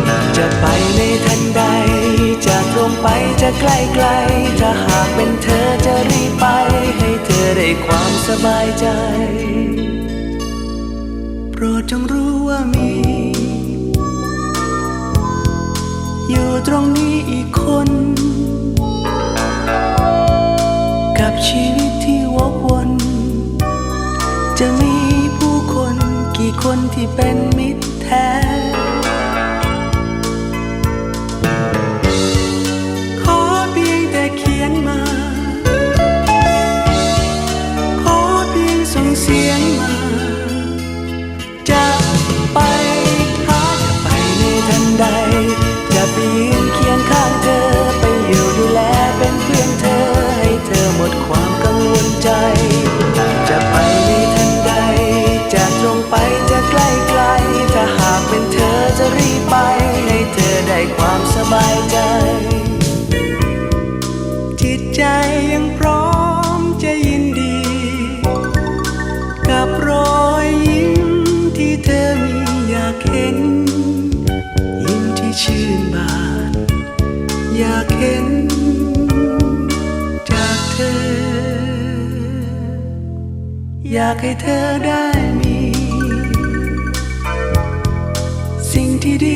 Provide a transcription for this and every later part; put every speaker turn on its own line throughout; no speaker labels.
ไปจะใกล้ไกล ถ้าหากเป็นเธอจะรีบไป ให้เธอได้ความสบายใจ โปรดจงรู้ว่ามี อยู่ตรงนี้อีกคน กับชีวิตที่วกวน จะมีผู้คนกี่คนที่เป็นากให้เธอได้มี สิ่งที่ดี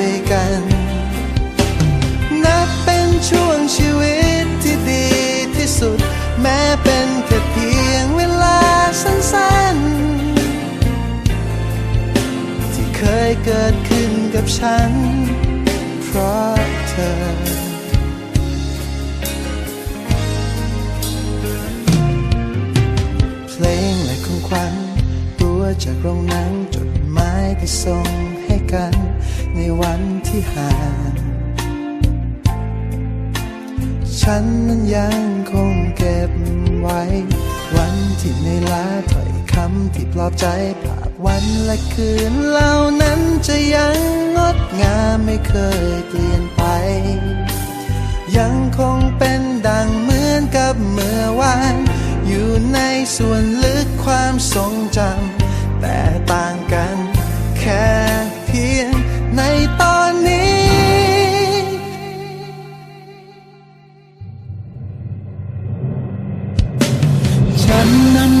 ย กับฉัน เพราะเธอ เพลงและของขวัญตัวจากโรงหนังจดหมายที่ส่งให้กัน ในวันที่ห่างฉันนั้นยังคงเก็บไว้ วันที่ในลาถอยำที่ปลอบใจภาพวันและคืนเหล่านั้นจะยังงดงามไม่เคยเปลี่ยนไป ยังคงเป็นดังเหมือนกับเมื่อวาน อยู่ในส่วนลึกความทรงจำแต่ต่างกันแค่เพียงในตอนนี้
ฉันนั้น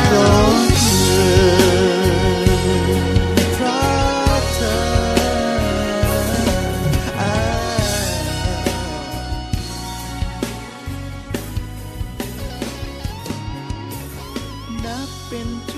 นับเป็น